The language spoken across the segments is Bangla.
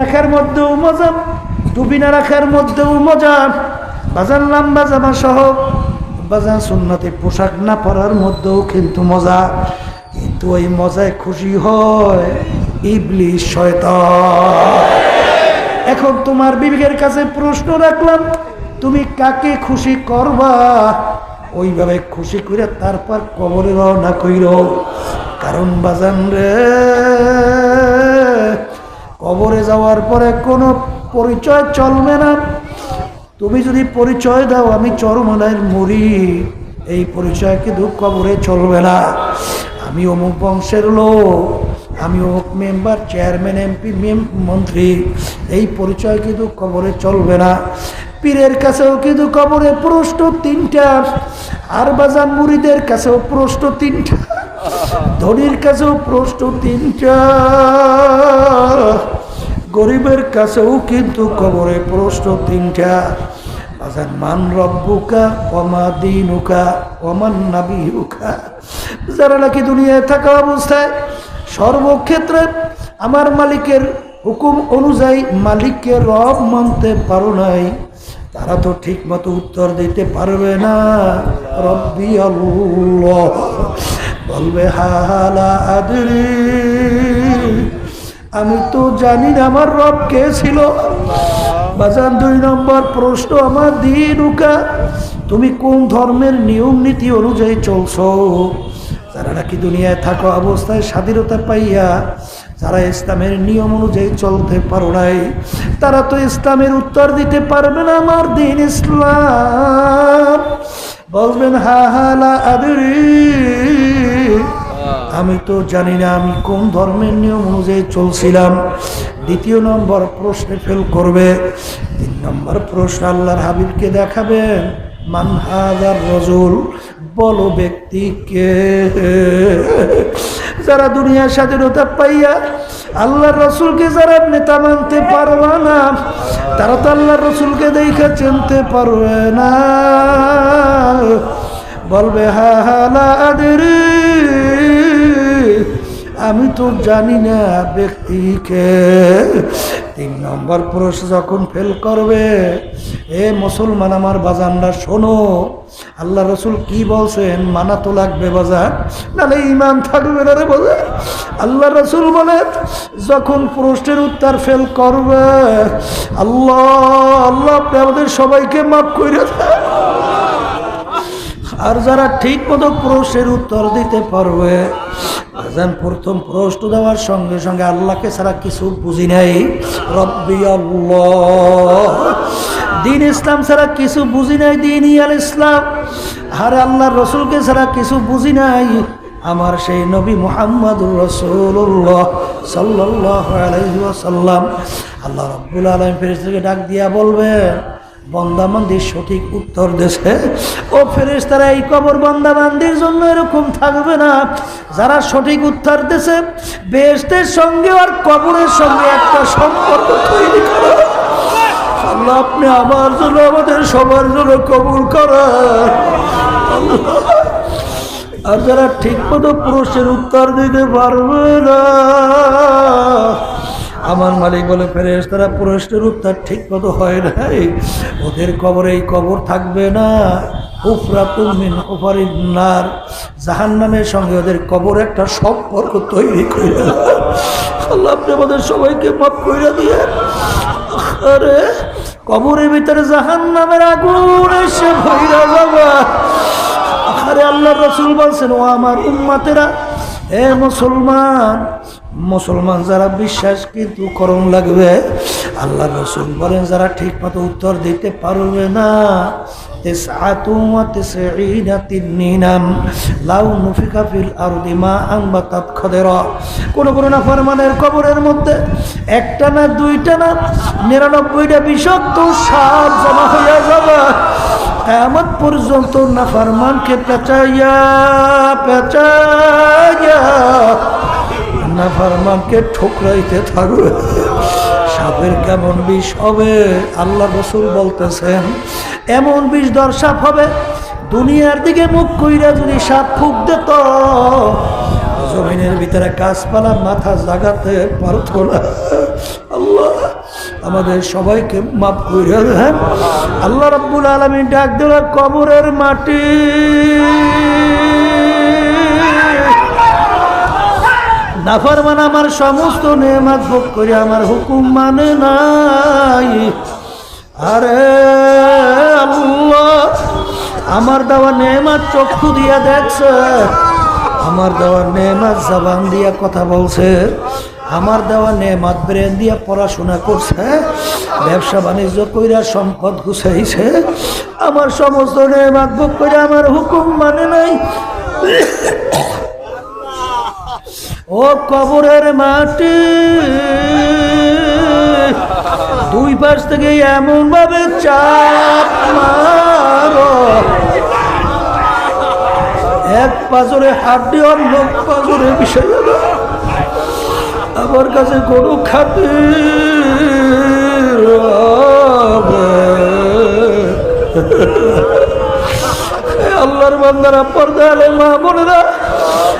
রাখার মধ্যেও মজা টুপি না রাখার মধ্যেও মজা। বাজার লম্বা জামা সহ বাজার সুন্নতে পোশাক না পরার মধ্যেও কিন্তু মজা। কিন্তু ওই মজায় খুশি হয় ইবলিশ শয়তান। এখন তোমার বিবেকের কাছে প্রশ্ন রাখলাম, তুমি কাকে খুশি করবা? ওইভাবে খুশি করে তারপর কবরে রওনা কইর। কারণ বাজান রে কবরে যাওয়ার পরে কোনো পরিচয় চলবে না। তুমি যদি পরিচয় দাও, আমি চরমনায়ের মরি এই পরিচয় কিন্তু কবরে চলবে না। আমি অমুক বংশের লোক, আমি অমুক মেম্বার, চেয়ারম্যান, এমপি মন্ত্রী। এই পরিচয় কিন্তু কবরে চলবে না। পীরের কাছেও কিন্তু কবরে প্রশ্ন তিনটা, আর বাজান মুড়িদের কাছেও প্রশ্ন তিনটা। ধনির কাছেও প্রশ্ন তিনটা, গরিবের কাছেও কিন্তু কবরে প্রশ্ন তিনটা। বাজান মান রব্বুকা অমা দিনুকা অমান নাবিউকা যারা নাকি দুনিয়ায় থাকা অবস্থায় সর্বক্ষেত্রে আমার মালিকের হুকুম অনুযায়ী মালিককে রব মানতে পারো নাই, তারা তো ঠিক মতো উত্তর দিতে পারবে না। রব্বি আল্লাহ। বলবে হালা আদরি। আমি তো জানি না আমার রব কে ছিল। বাজান দুই নম্বর প্রশ্ন, আমার দিন উকা, তুমি কোন ধর্মের নিয়ম নীতি অনুযায়ী চলছ? যারা নাকি দুনিয়ায় থাকা অবস্থায় স্বাধীনতা পাইয়া, যারা ইসলামের নিয়ম অনুযায়ী চলতে পারো নাই, তারা তো ইসলামের উত্তর দিতে পারবে না আমার দিন ইসলাম। বলবেন হা হালা আদরি। আমি তো জানি না আমি কোন ধর্মের নিয়ম অনুযায়ী চলছিলাম। দ্বিতীয় নম্বর প্রশ্নে ফেল করবে। তিন নম্বর প্রশ্ন আল্লাহর হাবিবকে দেখাবেন মানহাজার রজুল বলো ব্যক্তিকে যারা দুনিয়ার স্বাধীনতা পাইয়া আল্লাহর রসুলকে যারা নেতা মানতে পারবে না তারা তো আল্লাহর রসুলকে দেখা চিনতে পারবে না। বলবে, হা হালা আদরি, আমি তো জানি না ব্যক্তিকে। তিন নম্বর প্রশ্ন, যখন ফেল করবে, এ মুসলমান আমার বাজানরা, শোনো, আল্লাহ রসুল কি বলছেন? মানা তো লাগবে বাজার নাহলে ইমান থাকবে না রে বাজার আল্লাহ রসুল বলে, যখন প্রশ্নের উত্তর ফেল করবে, আল্লাহ আল্লাহ আপনি আমাদের সবাইকে মাফ করে দেন। আর যারা ঠিক মতো প্রশ্নের উত্তর দিতে পারবে, আজান প্রথম প্রশ্ন দেওয়ার সঙ্গে সঙ্গে আল্লাহকে ছাড়া কিছু বুঝি নাই। রব্বি আল্লাহ। দিন ইসলাম ছাড়া কিছু বুঝি নাই, দিন ইয়াল ইসলাম। আর আল্লাহর রসুলকে ছাড়া কিছু বুঝি নাই। আমার সেই নবী মোহাম্মদুর রসুল্লাহ সাল্লাহ আলহিসাল্লাম আল্লাহ রব্বুল আলম ফেরেস্তাকে ডাক দিয়া বলবেন বন্দাবান্দির সঠিক উত্তর দেশে। ও ফেরেস তারা এই কবর বন্দাবান্দির জন্য এরকম থাকবে না। যারা সঠিক উত্তর দেশে বেশদের সঙ্গে আর কবরের সঙ্গে একটা সম্পর্ক তৈরি করে। আল্লাহ আপনি আমার জন্য, আমাদের সবার জন্য কবুল করার আর যারা ঠিক মতো প্রশ্নের উত্তর দিতে পারবে না আমার মালিক বলে ফেরেস তারা প্রশ্নের উত্তর ঠিক মতো হয় নাই। ওদের কবরে এই কবর থাকবে না। উফরাতুমিন উফারিনার জাহান নামের সঙ্গে ওদের কবর একটা সম্পর্ক তৈরি করে আল্লাহ, আপনি আমাদের সবাইকে মাফ করে দিয়ে। আরে, কবরের ভিতরে জাহান নামের আগুন এসে ভৈরা যাবা আরে আল্লাহ রসুল বলছেন, ও আমার উম্মাতেরা, এ মুসলমান মুসলমান যারা বিশ্বাস কিন্তু করণ লাগবে। আল্লাহ রসুল বলেন, যারা ঠিক মতো উত্তর দিতে পারবে না মধ্যে একটা না দুইটা না জমা হইয়া কেমন পর্যন্ত নাফারমানকে পেঁচাইয়া পেঁচাইয়া নাফারমানকে ঠোকরাইতে থাকবে। সাপের কেমন বিষ হবে? আল্লাহ রসুল বলতেছেন, এমন বিষ দর সাপ হবে, দুনিয়ার দিকে মুখ কইরা যদি সাপ ফুক দিত, জমিনের ভিতরে গাছপালা মাথা জাগাতে পারত না। আল্লাহ আমাদের সবাইকে মাফ করে দেন। আল্লাহ রাব্বুল আলামিন ডাক দিল কবরের মাটি। নাফরমান আমার সমস্ত নেমাত ভোগ করে, আমার হুকুম মানে নাই। আরে আমার দেওয়া নেমাত চক্ষু দিয়া দেখছে, আমার দেওয়া নেমাত জবান দিয়া কথা বলছে, আমার দেওয়া নেমাত ব্রেন দিয়া পড়াশোনা করছে, ব্যবসা বাণিজ্য কইরা সম্পদ গুছাইছে, আমার সমস্ত নেমাত ভোগ করে, আমার হুকুম মানে নাই। ও কবরের মাটি দুই পাশ থেকে এমন ভাবে চাপ এক পাজরে হাড্ডি, অন্য পাজরে বিষয় আমার কাছে হবে। হে আল্লাহর বান্দারা পর্দা আলে মা বোনেরা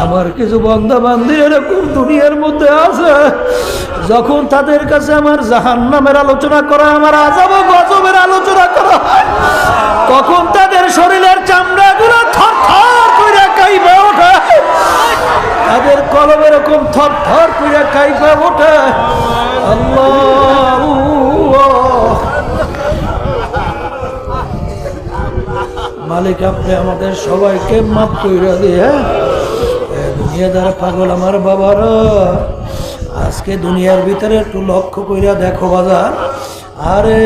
আমার কিছু বন্ধা বান্ধব এরকম দুনিয়ার মধ্যে আছে যখন তাদের কাছে আমার জাহান নামের আলোচনা করা আমার আজাব গজবের আলোচনা করা হয়, তখন তাদের শরীরের করে কাইবে ওঠে। তাদের কলম এরকম থর থর করে কাইবে ওঠে মালিক আপনি আমাদের সবাইকে মাফ করে দিয়ে দুনিয়াদার পাগল আমার বাবারা। আজকে দুনিয়ার ভিতরে একটু লক্ষ্য কইরা দেখো বাজার। আরে,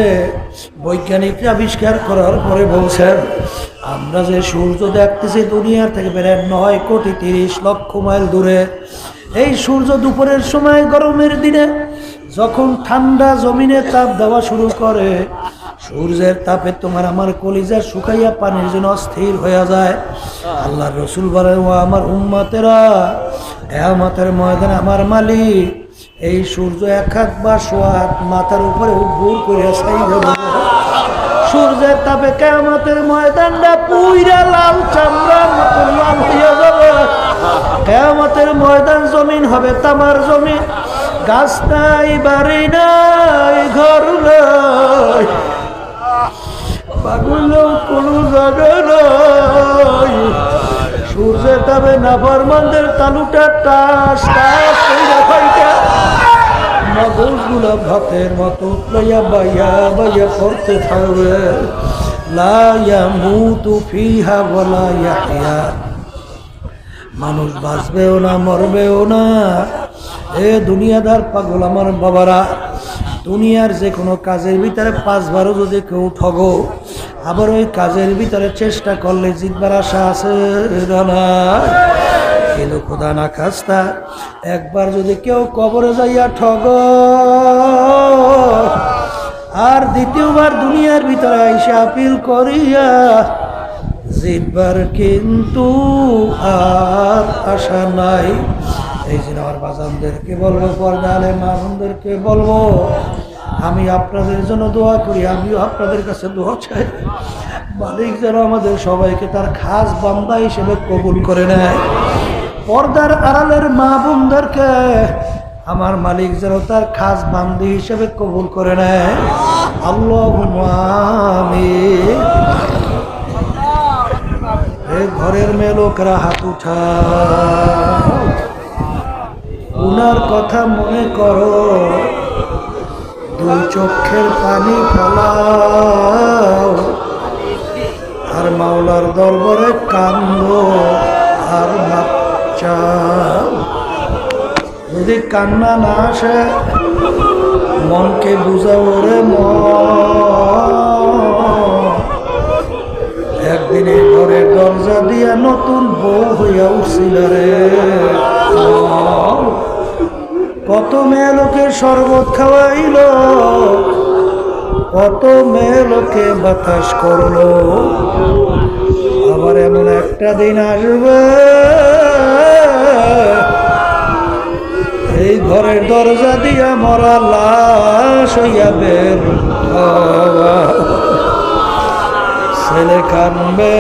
বৈজ্ঞানিকরা আবিষ্কার করার পরে বলছেন, আমরা যে সূর্য দেখতেছি দুনিয়ার থেকে বেড়ে নয় কোটি তিরিশ লক্ষ মাইল দূরে। এই সূর্য দুপুরের সময় গরমের দিনে যখন ঠান্ডা জমিনে তাপ দেওয়া শুরু করে সূর্যের তাপে তোমার আমার কলিজা শুকাইয়া পানির জন্য স্থির হয়ে যায়। আল্লাহ রসুল বলে ও আমার উম্মাতেরা আমাদের ময়দান আমার মালিক, এই সূর্য এক হাত বা সোয়াত মাথার উপরে উদ্ভুর করে সাই সূর্যের তাপে কেমতের ময়দানটা পুইরা লাল চামড়ার মতো লাল হইয়া যাবে। ময়দান জমিন হবে তামার জমিন। গাছ নাই, বাড়ি নাই, ঘর নাই। পাগলেও কোনো জায়গা নাই। সূর্যের নাফরমানদের তালুটা টাস টাস ভাতের মতো বলা মানুষ বাঁচবেও না, মরবেও না। এ দুনিয়াদার পাগল আমার বাবারা। দুনিয়ার যে কোনো কাজের ভিতরে পাঁচবারও যদি কেউ ঠগো, আবার ওই কাজের ভিতরে চেষ্টা করলে জিতবার আশা আছে? কিন্তু খোদা না খাস্তা, একবার যদি কেউ কবরে যাইয়া ঠগ, আর দ্বিতীয়বার দুনিয়ার ভিতরে আইসা আপিল করিয়া জিতবার কিন্তু আর আশা নাই এই জন্য আমার বাজানদেরকে বলব পর্দালে মামুনদেরকে বলব। আমি আপনাদের জন্য দোয়া করি, আমিও আপনাদের কাছে দোয়া চাই। মালিক যেন আমাদের সবাইকে তার খাস বান্দা হিসেবে কবুল করে নেয়। পর্দার আড়ালের মা বোনদেরকে আমার মালিক যেন তার খাস বান্দি হিসেবে কবুল করে নেয়। আল্লাহ আমি ঘরের মেয়ে লোকরা হাত উঠা উনার কথা মনে করো। দুই চোখের পানি ফলাও, আর মাওলার দরবারে কান্দ আর যদি কান্না না আসে, মনকে বুঝাও রে একদিন এই ঘরের দরজা দিয়া নতুন বউ হইয়া উঠছিল রে। কত মেয়ে লোকের শরবত খাওয়াইল, কত মেয়ে লোকে বাতাস করল আবার এমন একটা দিন আসবে, এই ঘরের দরজা দিয়া মরা লাশ হইয়া বের। ছেলে কানবে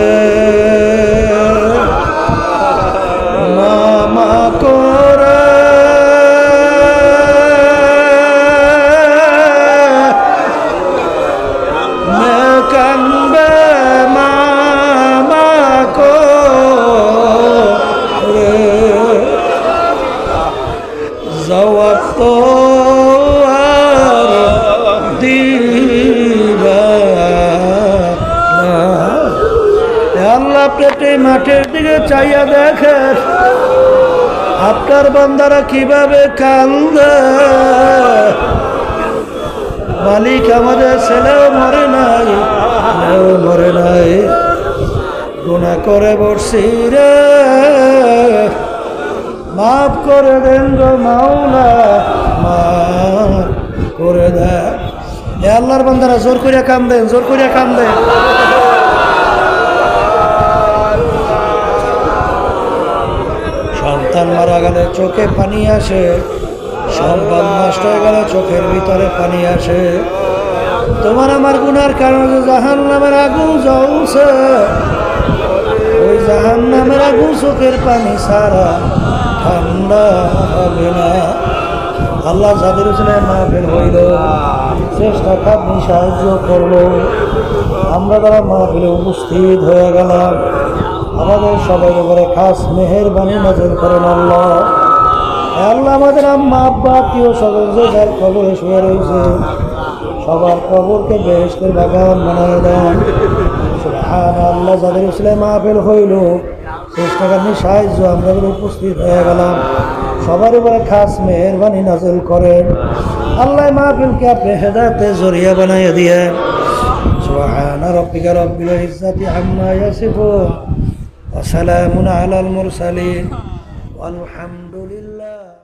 আপনার বান্দারা কীভাবে কান্দে মালিক আমাদের ছেলেও মরে নাই মরে নাই। গুণা করে বসছি রে। মাফ করে দেন গো মাওলা, মাফ করে এ আল্লাহর বান্দারা জোর করিয়া কাম দেন জোর করিয়া কাম দেন চোখে পানি আসে। সম্পদ নষ্ট হয়ে গেলে, চোখের ভিতরে পানি আসে। তোমার আমার গুনার কারণে জাহান নামের আগুন জ্বলছে। ওই জাহান নামের আগুন চোখের পানি সারা ঠান্ডা হবে না। আল্লাহ যাদের ছেলে মাহফিল হইল, চেষ্টা আপনি সাহায্য করল। আমরা তারা মাহফিলে উপস্থিত হয়ে গেলাম, আমাদের সবাই উপরে খাস মেহেরবানি নজর করেন আল্লাহ। আল্লাহ আমাদের আম্মা আব্বা আত্মীয় স্বজন যে যার কবরে শুয়ে রয়েছে সবার কবরকে বেহেস্তের বাগান বানায় দেন সুবহান আল্লাহ যাদের ইসলাম মাহফিল হইল চেষ্টা আপনি সাহায্য আমরা যারা উপস্থিত হয়ে গেলাম সবার উপরে খাস মেহরবানি নাজল করেন আল্লাহ মাহফিলকে আপনি হেদাতে জরিয়া বানাইয়া দিয়ে سبحان ربك رب العزة عما يصفون وسلام على المرسلين والحمد لله